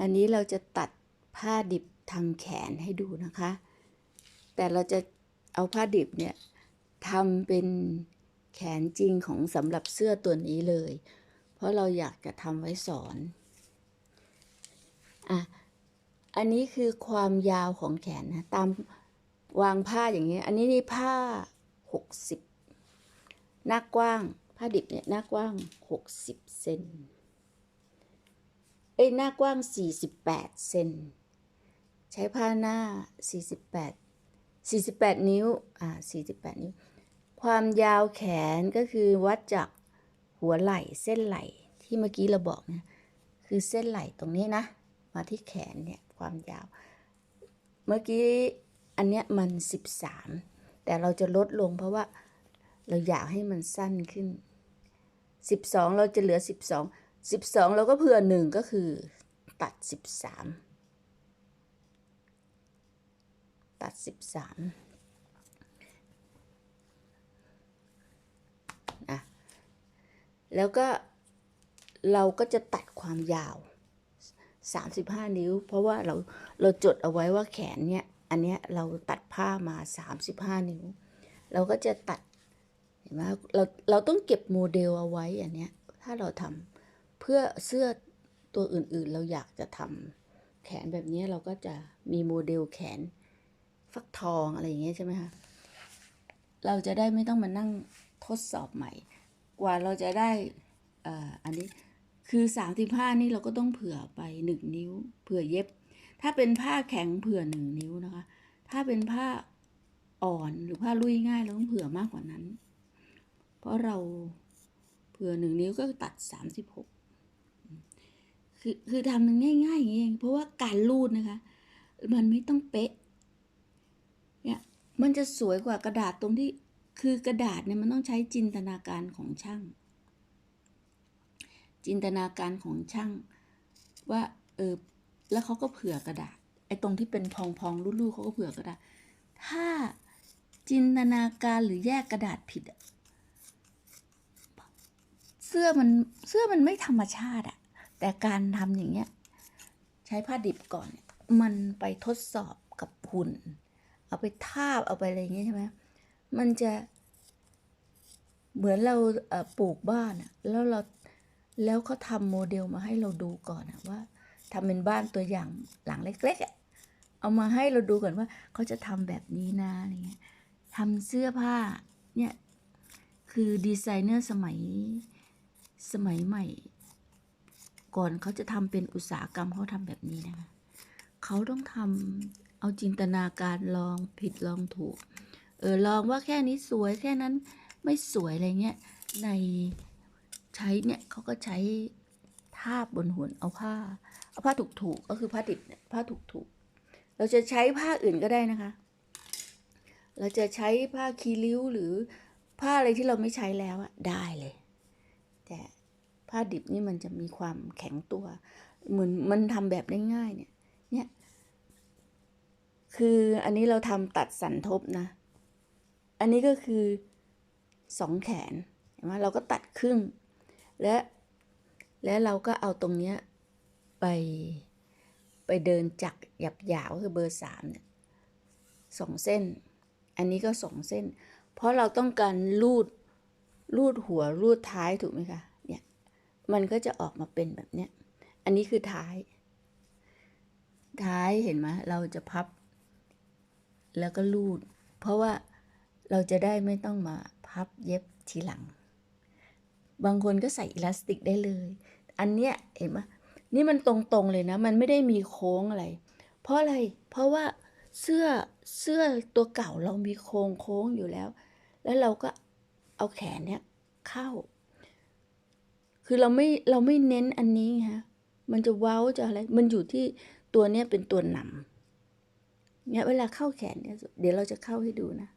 อันนี้เราจะตัดผ้าดิบทำแขนให้ดูนะคะ แต่เราจะเอาผ้าดิบเนี่ยทำเป็นแขนจริงของสำหรับเสื้อตัวนี้เลย เพราะเราอยากจะทำไว้สอนอะอันนี้คือความยาวของแขนนะตามวางผ้าอย่างเงี้ อันนี้นี่ผ้าหกสิบหน้ากว้าง ผ้าดิบเนี่ยหน้ากว้างหกสิบเซน อ้ยหน้ากว้างสี่สิบแปดเซน ใช้ผ้าหน้าสี่สิบแปดสี่สิบแปดนิ้ว อ่าสี่สิบแปดนิ้ว ความยาวแขนก็คือวัดจากหัวไหล่เส้นไหล่ที่เมื่อกี้เราบอกนะคือเส้นไหล่ตรงนี้นะ มาที่แขนเนี่ยความยาว เมื่อกี้อันเนี้ยมัน 13 แต่เราจะลดลงเพราะว่าเราอยากให้มันสั้นขึ้น 12 เราจะเหลือ 12 12เราก็เผื่อหนึ่งก็คือ ตัด13ตัด13นะแล้วก็เราก็จะตัดความยาว 35 นิ้ว เพราะว่าเราเราจดเอาไว้ว่าแขนเนี่ย อันเนี้ยเราตัดผ้ามา 35 นิ้ว เราก็จะตัด เห็นไหมเราเราต้องเก็บโมเดลเอาไว้อันเนี้ยถ้าเราทำ เพื่อเสื้อตัวอื่นๆเราอยากจะทำแขนแบบนี้เราก็จะมีโมเดลแขนฟักทองอะไรอย่างเงี้ยใช่ไหมคะ เราจะได้ไม่ต้องมานั่งทดสอบใหม่ กว่าเราจะได้อ่าอันนี้คือสามสิบห้านี่เราก็ต้องเผื่อไปหนึ่งนิ้ว เผื่อเย็บ ถ้าเป็นผ้าแข็งเผื่อหนึ่งนิ้วนะคะ ถ้าเป็นผ้าอ่อนหรือผ้าลุยง่ายเราต้องเผื่อมากกว่านั้น เพราะเราเผื่อหนึ่งนิ้วก็ตัดสามสิบหก คือคือทำมันง่ายๆอย่างนี้เองเพราะว่าการรูดนะคะ มันไม่ต้องเป๊ะเนี่ยมันจะสวยกว่ากระดาษตรงที่คือกระดาษเนี่ยมันต้องใช้จินตนาการของช่าง จินตนาการของช่าง ว่าเออแล้วเขาก็เผื่อกระดาษไอ้ตรงที่เป็นพองๆรูดๆเขาก็เผื่อกระดาษ ถ้าจินตนาการหรือแยกกระดาษผิดเสื้อมันเสื้อมันไม่ธรรมชาติอะ แต่การทำอย่างเงี้ยใช้ผ้าดิบก่อนเนี่ยมันไปทดสอบกับหุ่น เอาไปทาบเอาไปอะไรอย่างเงี้ยใช่ไหมมันจะเหมือนเราปลูกบ้านแล้วเราแล้วเขาทำโมเดลมาให้เราดูก่อนว่าทำเป็นบ้านตัวอย่างหลังเล็กๆเอามาให้เราดูก่อนว่าเขาจะทำแบบนี้นะอะไรเงี้ยทำเสื้อผ้าเนี่ยคือดีไซเนอร์สมัยสมัยใหม่ ก่อนเขาจะทำเป็นอุตสาหกรรมเขาทำแบบนี้นะคะเขาต้องทำเอาจินตนาการลองผิดลองถูก เออลองว่าแค่นี้สวยแค่นั้นไม่สวยอะไรเงี้ยในใช้เนี่ยเขาก็ใช้ทาบบนหุ่นเอาผ้าเอาผ้าถูกๆก็คือผ้าดิบเนี่ยผ้าถูกๆเราจะใช้ผ้าอื่นก็ได้นะคะ เราจะใช้ผ้าคีริ้วหรือผ้าอะไรที่เราไม่ใช้แล้วอะได้เลย แต่ ผ้าดิบนี่มันจะมีความแข็งตัว เหมือนมันทำแบบได้ง่ายเนี่ย เนี่ย คืออันนี้เราทำตัดสันทบนะ อันนี้ก็คือสองแขนเห็นไหมเราก็ตัดครึ่ง และและเราก็เอาตรงเนี้ยไปไปเดินจักรหยับหยาวคือเบอร์สามเนี่ยสองเส้น อันนี้ก็สองเส้น เพราะเราต้องการรูดรูดหัวรูดท้ายถูกไหมคะเนี่ย มันก็จะออกมาเป็นแบบเนี้ย อันนี้คือท้าย ท้ายเห็นไหมเราจะพับ แล้วก็รูด เพราะว่าเราจะได้ไม่ต้องมาพับเย็บทีหลัง บางคนก็ใส่อิลาสติกได้เลย อันเนี้ยเห็นไหมนี่มันตรงๆเลยนะ มันไม่ได้มีโค้งอะไร เพราะอะไร เพราะว่าเสื้อเสื้อตัวเก่าเรามีโค้งโค้งอยู่แล้ว แล้วเราก็เอาแขนเนี้ยเข้า คือเราไม่เราไม่เน้นอันนี้ฮะมันจะเว้าจะอะไร มันอยู่ที่ตัวเนี้ยเป็นตัวนำเนี่ยเวลาเข้าแขนเนี่ยเดี๋ยวเราจะเข้าให้ดูนะ